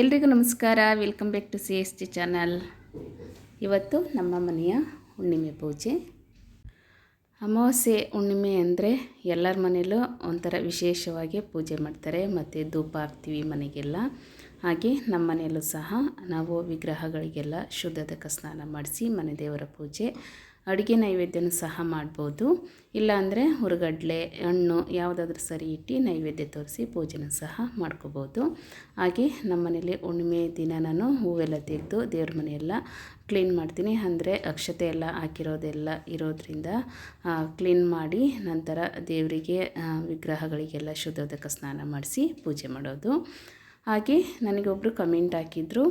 ಎಲ್ರಿಗೂ ನಮಸ್ಕಾರ. Welcome back to C S T channel ಇವತ್ತು ನಮ್ಮ ಮನೆಯ ಹುಣ್ಣಿಮೆ ಪೂಜೆ. ಅಮಾವಾಸ್ಯೆ ಹುಣ್ಣಿಮೆ ಅಂದರೆ ಎಲ್ಲರ ಮನೆಯಲ್ಲೂ ಒಂಥರ ವಿಶೇಷವಾಗಿ ಪೂಜೆ ಮಾಡ್ತಾರೆ. ಮತ್ತು ಧೂಪ ಹಾಕ್ತೀವಿ ಮನೆಗೆಲ್ಲ. ಹಾಗೆ ನಮ್ಮ ಮನೆಯಲ್ಲೂ ಸಹ ನಾವು ವಿಗ್ರಹಗಳಿಗೆಲ್ಲ ಶುದ್ಧದಕ ಸ್ನಾನ ಮಾಡಿಸಿ ಮನೆ ದೇವರ ಪೂಜೆ ಅಡುಗೆ ನೈವೇದ್ಯನೂ ಸಹ ಮಾಡ್ಬೋದು. ಇಲ್ಲಾಂದರೆ ಹುರುಗಡ್ಲೆ, ಹಣ್ಣು ಯಾವುದಾದ್ರೂ ಸರಿ ಇಟ್ಟು ನೈವೇದ್ಯ ತೋರಿಸಿ ಪೂಜೆನ ಸಹ ಮಾಡ್ಕೋಬೋದು. ಹಾಗೆ ನಮ್ಮ ಮನೇಲಿ ಹುಣ್ಣಿಮೆ ದಿನ ನಾನು ಹೂವೆಲ್ಲ ತೆಗೆದು ದೇವ್ರ ಮನೆಯೆಲ್ಲ ಕ್ಲೀನ್ ಮಾಡ್ತೀನಿ. ಅಂದರೆ ಅಕ್ಷತೆ ಎಲ್ಲ ಹಾಕಿರೋದೆಲ್ಲ ಇರೋದ್ರಿಂದ ಕ್ಲೀನ್ ಮಾಡಿ ನಂತರ ದೇವರಿಗೆ ವಿಗ್ರಹಗಳಿಗೆಲ್ಲ ಶುದ್ಧೋದಕ ಸ್ನಾನ ಮಾಡಿಸಿ ಪೂಜೆ ಮಾಡೋದು. ಹಾಗೆ ನನಗೊಬ್ಬರು ಕಮೆಂಟ್ ಹಾಕಿದ್ರು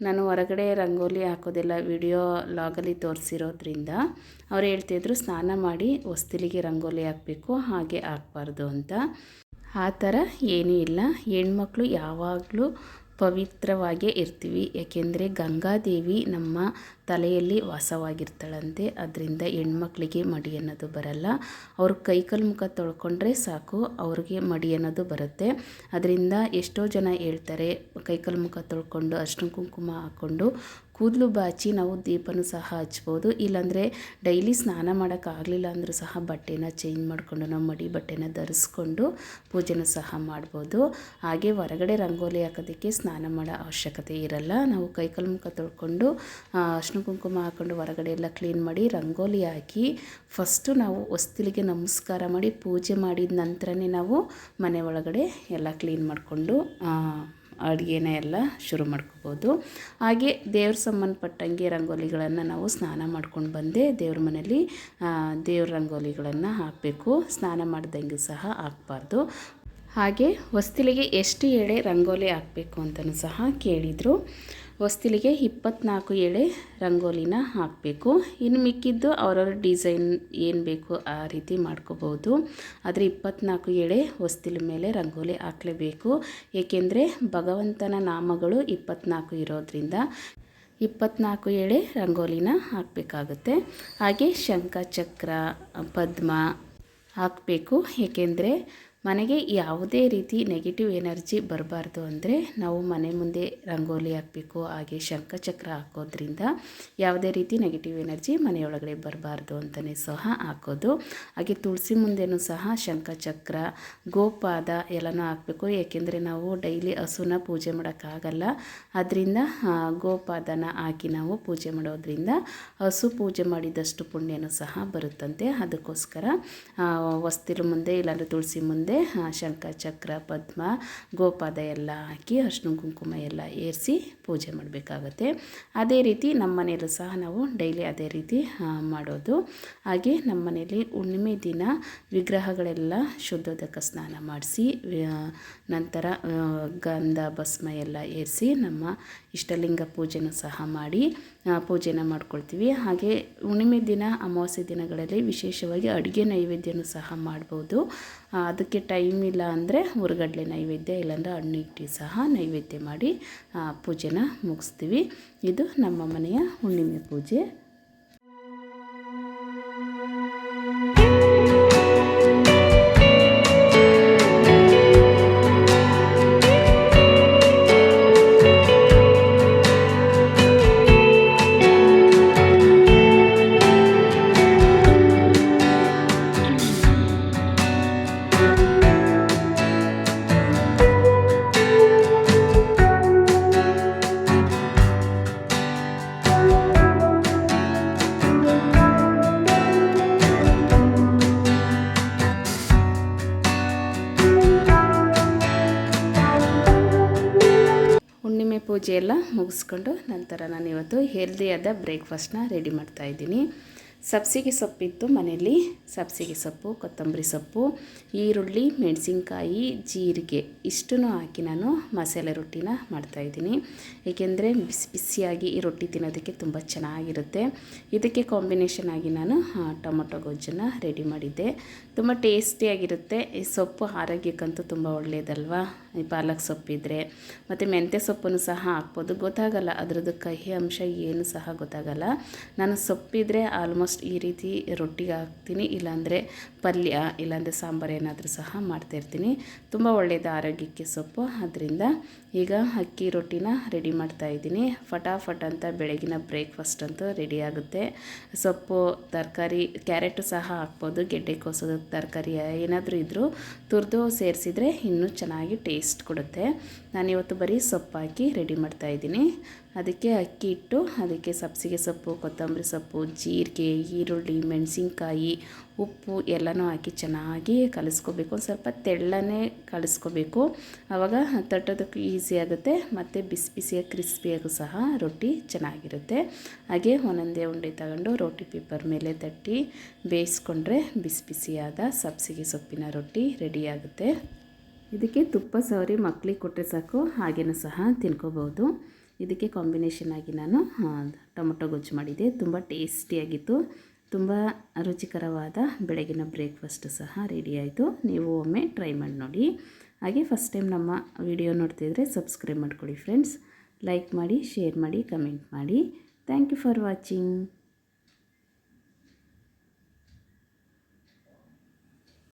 ನಾನು ಹೊರಗಡೆ ರಂಗೋಲಿ ಹಾಕೋದೆಲ್ಲ ವಿಡಿಯೋ ಲಾಗಲ್ಲಿ ತೋರಿಸಿರೋದ್ರಿಂದ ಅವ್ರು ಹೇಳ್ತಿದ್ರು ಸ್ನಾನ ಮಾಡಿ ಹೊಸ್ತಿಲಿಗೆ ರಂಗೋಲಿ ಹಾಕಬೇಕು, ಹಾಗೆ ಹಾಕ್ಬಾರ್ದು ಅಂತ. ಆ ಥರ ಏನೂ ಇಲ್ಲ. ಹೆಣ್ಮಕ್ಳು ಯಾವಾಗಲೂ ಪವಿತ್ರವಾಗೇ ಇರ್ತೀವಿ. ಯಾಕೆಂದರೆ ಗಂಗಾದೇವಿ ನಮ್ಮ ತಲೆಯಲ್ಲಿ ವಾಸವಾಗಿರ್ತಾಳಂತೆ. ಅದರಿಂದ ಹೆಣ್ಮಕ್ಳಿಗೆ ಮಡಿ ಅನ್ನೋದು ಬರಲ್ಲ. ಅವ್ರ ಕೈಕಲ್ ಮುಖ ತೊಳ್ಕೊಂಡ್ರೆ ಸಾಕು, ಅವ್ರಿಗೆ ಮಡಿ ಅನ್ನೋದು ಬರುತ್ತೆ. ಅದರಿಂದ ಎಷ್ಟೋ ಜನ ಹೇಳ್ತಾರೆ, ಕೈಕಲ್ ಮುಖ ತೊಳ್ಕೊಂಡು ಅರ್ಶಿನ ಕುಂಕುಮ ಹಾಕ್ಕೊಂಡು ಕೂದಲು ಬಾಚಿ ನಾವು ದೀಪನೂ ಸಹ ಹಚ್ಬೋದು. ಇಲ್ಲಾಂದರೆ ಡೈಲಿ ಸ್ನಾನ ಮಾಡೋಕ್ಕಾಗಲಿಲ್ಲ ಅಂದರೂ ಸಹ ಬಟ್ಟೆನ ಚೇಂಜ್ ಮಾಡಿಕೊಂಡು ನಾವು ಮಡಿ ಬಟ್ಟೆನ ಧರಿಸ್ಕೊಂಡು ಪೂಜೆನೂ ಸಹ ಮಾಡ್ಬೋದು. ಹಾಗೆ ಹೊರಗಡೆ ರಂಗೋಲಿ ಹಾಕೋದಕ್ಕೆ ಸ್ನಾನ ಮಾಡೋ ಅವಶ್ಯಕತೆ ಇರಲ್ಲ. ನಾವು ಕೈಕಲ್ ಮುಖ ತೊಳ್ಕೊಂಡು ಅರ್ಶಿನ ಕುಂಕುಮ ಹಾಕ್ಕೊಂಡು ಹೊರಗಡೆ ಎಲ್ಲ ಕ್ಲೀನ್ ಮಾಡಿ ರಂಗೋಲಿ ಹಾಕಿ ಫಸ್ಟು ನಾವು ಹೊಸ್ತಿಲಿಗೆ ನಮಸ್ಕಾರ ಮಾಡಿ ಪೂಜೆ ಮಾಡಿದ ನಂತರನೇ ನಾವು ಮನೆ ಒಳಗಡೆ ಎಲ್ಲ ಕ್ಲೀನ್ ಮಾಡಿಕೊಂಡು ಅಡುಗೆನ ಎಲ್ಲ ಶುರು ಮಾಡ್ಕೋಬೋದು. ಹಾಗೆ ದೇವ್ರ ಸಂಬಂಧಪಟ್ಟಂಗೆ ರಂಗೋಲಿಗಳನ್ನು ನಾವು ಸ್ನಾನ ಮಾಡ್ಕೊಂಡು ಬಂದೆ ದೇವ್ರ ಮನೇಲಿ ದೇವ್ರ ರಂಗೋಲಿಗಳನ್ನು ಹಾಕಬೇಕು. ಸ್ನಾನ ಮಾಡ್ದಂಗೆ ಸಹ ಹಾಕ್ಬಾರ್ದು. ಹಾಗೆ ಹೊಸ್ತಿಲಿಗೆ ಎಷ್ಟು ಎಳೆ ರಂಗೋಲಿ ಹಾಕಬೇಕು ಅಂತಲೂ ಸಹ ಕೇಳಿದರು. ಹೊಸ್ತಿಲಿಗೆ ಇಪ್ಪತ್ನಾಲ್ಕು ಎಳೆ ರಂಗೋಲಿನ ಹಾಕಬೇಕು. ಇನ್ನು ಮಿಕ್ಕಿದ್ದು ಅವರವ್ರ ಡಿಸೈನ್ ಏನು ಬೇಕು ಆ ರೀತಿ ಮಾಡ್ಕೋಬೋದು. ಆದರೆ ಇಪ್ಪತ್ನಾಲ್ಕು ಎಳೆ ಹೊಸ್ತಿಲ ಮೇಲೆ ರಂಗೋಲಿ ಹಾಕಲೇಬೇಕು. ಏಕೆಂದರೆ ಭಗವಂತನ ನಾಮಗಳು ಇಪ್ಪತ್ನಾಲ್ಕು ಇರೋದ್ರಿಂದ ಇಪ್ಪತ್ನಾಲ್ಕು ಎಳೆ ರಂಗೋಲಿನ ಹಾಕಬೇಕಾಗುತ್ತೆ. ಹಾಗೆ ಶಂಖ, ಚಕ್ರ, ಪದ್ಮ ಹಾಕಬೇಕು. ಏಕೆಂದರೆ ಮನೆಗೆ ಯಾವುದೇ ರೀತಿ ನೆಗೆಟಿವ್ ಎನರ್ಜಿ ಬರಬಾರ್ದು ಅಂದರೆ ನಾವು ಮನೆ ಮುಂದೆ ರಂಗೋಲಿ ಹಾಕಬೇಕು, ಹಾಗೆ ಶಂಖಚಕ್ರ ಹಾಕೋದ್ರಿಂದ ಯಾವುದೇ ರೀತಿ ನೆಗೆಟಿವ್ ಎನರ್ಜಿ ಮನೆಯೊಳಗಡೆ ಬರಬಾರ್ದು ಅಂತಲೇ ಸಹ ಹಾಕೋದು. ಹಾಗೆ ತುಳಸಿ ಮುಂದೆನೂ ಸಹ ಶಂಖಚಕ್ರ, ಗೋಪಾದ ಎಲ್ಲನೂ ಹಾಕಬೇಕು. ಏಕೆಂದರೆ ನಾವು ಡೈಲಿ ಹಸುನ ಪೂಜೆ ಮಾಡೋಕ್ಕಾಗಲ್ಲ. ಅದರಿಂದ ಗೋಪಾದನ ಹಾಕಿ ನಾವು ಪೂಜೆ ಮಾಡೋದ್ರಿಂದ ಹಸು ಪೂಜೆ ಮಾಡಿದಷ್ಟು ಪುಣ್ಯನೂ ಸಹ ಬರುತ್ತಂತೆ. ಅದಕ್ಕೋಸ್ಕರ ವಸ್ತಿರ ಮುಂದೆ ಇಲ್ಲಾಂದರೆ ತುಳಸಿ ಮುಂದೆ ಶಂಖ, ಚಕ್ರ, ಪದ್ಮ, ಗೋಪಾದ ಎಲ್ಲ ಹಾಕಿ ಅರ್ಶಿನ ಕುಂಕುಮ ಎಲ್ಲ ಏರಿಸಿ ಪೂಜೆ ಮಾಡಬೇಕಾಗತ್ತೆ. ಅದೇ ರೀತಿ ನಮ್ಮ ಮನೆಯಲ್ಲೂ ಸಹ ನಾವು ಡೈಲಿ ಅದೇ ರೀತಿ ಮಾಡೋದು. ಹಾಗೆ ನಮ್ಮ ಮನೆಯಲ್ಲಿ ಹುಣ್ಣಿಮೆ ದಿನ ವಿಗ್ರಹಗಳೆಲ್ಲ ಶುದ್ಧೋದಕ ಸ್ನಾನ ಮಾಡಿಸಿ ನಂತರ ಗಂಧ, ಭಸ್ಮ ಎಲ್ಲ ಏರಿಸಿ ನಮ್ಮ ಇಷ್ಟಲಿಂಗ ಪೂಜೆನೂ ಸಹ ಮಾಡಿ ಪೂಜೆನ ಮಾಡ್ಕೊಳ್ತೀವಿ. ಹಾಗೆ ಹುಣ್ಣಿಮೆ ದಿನ, ಅಮಾವಾಸ್ಯೆ ದಿನಗಳಲ್ಲಿ ವಿಶೇಷವಾಗಿ ಅಡುಗೆ ನೈವೇದ್ಯನೂ ಸಹ ಮಾಡ್ಬೋದು. ಅದಕ್ಕೆ ಟೈಮ್ ಇಲ್ಲ ಅಂದರೆ ಹುರುಗಡ್ಲೆ ನೈವೇದ್ಯ ಇಲ್ಲಾಂದರೆ ಹಣ್ಣು ಇಟ್ಟು ಸಹ ನೈವೇದ್ಯ ಮಾಡಿ ಪೂಜೆನ ಮುಗಿಸ್ತೀವಿ. ಇದು ನಮ್ಮ ಮನೆಯ ಹುಣ್ಣಿಮೆ ಪೂಜೆ. ಪೂಜೆ ಎಲ್ಲ ಮುಗಿಸ್ಕೊಂಡು ನಂತರ ನಾನು ಇವತ್ತು ಹೆಲ್ದಿಯಾದ ಬ್ರೇಕ್ಫಾಸ್ಟ್ನ ರೆಡಿ ಮಾಡ್ತಾಯಿದ್ದೀನಿ ಸಬ್ಸಿಗೆ ಸೊಪ್ಪಿತ್ತು ಮನೆಯಲ್ಲಿ. ಸಬ್ಸಿಗೆ ಸೊಪ್ಪು, ಕೊತ್ತಂಬರಿ ಸೊಪ್ಪು, ಈರುಳ್ಳಿ, ಮೆಣಸಿನ್ಕಾಯಿ, ಜೀರಿಗೆ ಇಷ್ಟನ್ನು ಹಾಕಿ ನಾನು ಮಸಾಲೆ ರೊಟ್ಟಿನ ಮಾಡ್ತಾಯಿದ್ದೀನಿ ಏಕೆಂದರೆ ಬಿಸಿ ಬಿಸಿಯಾಗಿ ಈ ರೊಟ್ಟಿ ತಿನ್ನೋದಕ್ಕೆ ತುಂಬ ಚೆನ್ನಾಗಿರುತ್ತೆ. ಇದಕ್ಕೆ ಕಾಂಬಿನೇಷನ್ ಆಗಿ ನಾನು ಟೊಮೊಟೊ ಗೊಜ್ಜನ್ನು ರೆಡಿ ಮಾಡಿದ್ದೆ. ತುಂಬ ಟೇಸ್ಟಿಯಾಗಿರುತ್ತೆ ಈ ಸೊಪ್ಪು ಆರೋಗ್ಯಕ್ಕಂತೂ ತುಂಬ ಒಳ್ಳೆಯದಲ್ವಾ? ಪಾಲಕ್ ಸೊಪ್ಪಿದ್ರೆ, ಮತ್ತು ಮೆಂತ್ಯ ಸೊಪ್ಪನ್ನು ಸಹ ಹಾಕ್ಬೋದು. ಗೊತ್ತಾಗಲ್ಲ ಅದರದ್ದು ಕಹಿ ಅಂಶ ಏನು ಸಹ ಗೊತ್ತಾಗಲ್ಲ. ನಾನು ಸೊಪ್ಪಿದ್ರೆ ಆಲ್ಮೋಸ್ಟ್ ಈ ರೀತಿ ರೊಟ್ಟಿಗೆ ಹಾಕ್ತೀನಿ, ಇಲ್ಲಾಂದರೆ ಪಲ್ಯ, ಇಲ್ಲಾಂದರೆ ಸಾಂಬಾರು ಏನಾದರೂ ಸಹ ಮಾಡ್ತಾಯಿರ್ತೀನಿ ತುಂಬ ಒಳ್ಳೆಯದು ಆರೋಗ್ಯಕ್ಕೆ ಸೊಪ್ಪು. ಅದರಿಂದ ಈಗ ಅಕ್ಕಿ ರೊಟ್ಟಿನ ರೆಡಿ ಮಾಡ್ತಾ ಇದ್ದೀನಿ. ಫಟಾಫಟ್ ಅಂತ ಬೆಳಗಿನ ಬ್ರೇಕ್ಫಾಸ್ಟ್ ಅಂತೂ ರೆಡಿ ಆಗುತ್ತೆ. ಸೊಪ್ಪು, ತರಕಾರಿ, ಕ್ಯಾರೆಟು ಸಹ ಹಾಕ್ಬೋದು. ಗೆಡ್ಡೆ ಕೋಸೋದು ತರಕಾರಿ ಏನಾದರೂ ಇದ್ದರೂ ತುರಿದು ಸೇರಿಸಿದ್ರೆ ಇನ್ನೂ ಚೆನ್ನಾಗಿ ಟೇಸ್ಟ್ ಕೊಡುತ್ತೆ. ನಾನಿವತ್ತು ಬರೀ ಸೊಪ್ಪು ಹಾಕಿ ರೆಡಿ ಮಾಡ್ತಾ ಇದ್ದೀನಿ. ಅದಕ್ಕೆ ಅಕ್ಕಿ ಇಟ್ಟು ಅದಕ್ಕೆ ಸಬ್ಸಿಗೆ ಸೊಪ್ಪು, ಕೊತ್ತಂಬರಿ ಸೊಪ್ಪು, ಜೀರಿಗೆ, ಈರುಳ್ಳಿ, ಮೆಣಸಿನ್ಕಾಯಿ, ಉಪ್ಪು ಎಲ್ಲನೂ ಹಾಕಿ ಚೆನ್ನಾಗಿ ಕಲಿಸ್ಕೋಬೇಕು. ಒಂದು ಸ್ವಲ್ಪ ತೆಳ್ಳನೇ ಕಲಿಸ್ಕೋಬೇಕು. ಆವಾಗ ತಟ್ಟೋದಕ್ಕೆ ಈಸಿ ಆಗುತ್ತೆ. ಮತ್ತು ಬಿಸಿ ಬಿಸಿಯಾಗಿ ಕ್ರಿಸ್ಪಿಯಾಗೂ ಸಹ ರೊಟ್ಟಿ ಚೆನ್ನಾಗಿರುತ್ತೆ. ಹಾಗೆ ಒಂದೊಂದೇ ಉಂಡೆ ತಗೊಂಡು ರೊಟ್ಟಿ ಪೇಪರ್ ಮೇಲೆ ತಟ್ಟಿ ಬೇಯಿಸ್ಕೊಂಡ್ರೆ ಬಿಸಿ ಬಿಸಿಯಾದ ಸಬ್ಸಿಗೆ ಸೊಪ್ಪಿನ ರೊಟ್ಟಿ ರೆಡಿಯಾಗುತ್ತೆ ಇದಕ್ಕೆ ತುಪ್ಪ ಸವರಿ ಮಕ್ಕಳಿಗೆ ಕೊಟ್ಟರೆ ಸಾಕು, ಹಾಗೇನೂ ಸಹ ತಿನ್ಕೋಬೋದು. ಇದಕ್ಕೆ ಕಾಂಬಿನೇಷನ್ ಆಗಿ ನಾನು ಟೊಮೊಟೊ ಗೊಜ್ಜು ಮಾಡಿದ್ದೆ ತುಂಬ ಟೇಸ್ಟಿಯಾಗಿತ್ತು. ತುಂಬ ರುಚಿಕರವಾದ ಬೆಳಗಿನ ಬ್ರೇಕ್ಫಾಸ್ಟ್ ಸಹ ರೆಡಿ ಆಯಿತು. ನೀವು ಒಮ್ಮೆ ಟ್ರೈ ಮಾಡಿ ನೋಡಿ. ಹಾಗೆ ಫಸ್ಟ್ ಟೈಮ್ ನಮ್ಮ ವಿಡಿಯೋ ನೋಡ್ತಿದ್ರೆ ಸಬ್ಸ್ಕ್ರೈಬ್ ಮಾಡ್ಕೊಳ್ಳಿ ಫ್ರೆಂಡ್ಸ್ ಲೈಕ್ ಮಾಡಿ ಶೇರ್ ಮಾಡಿ ಕಮೆಂಟ್ ಮಾಡಿ. Thank you for watching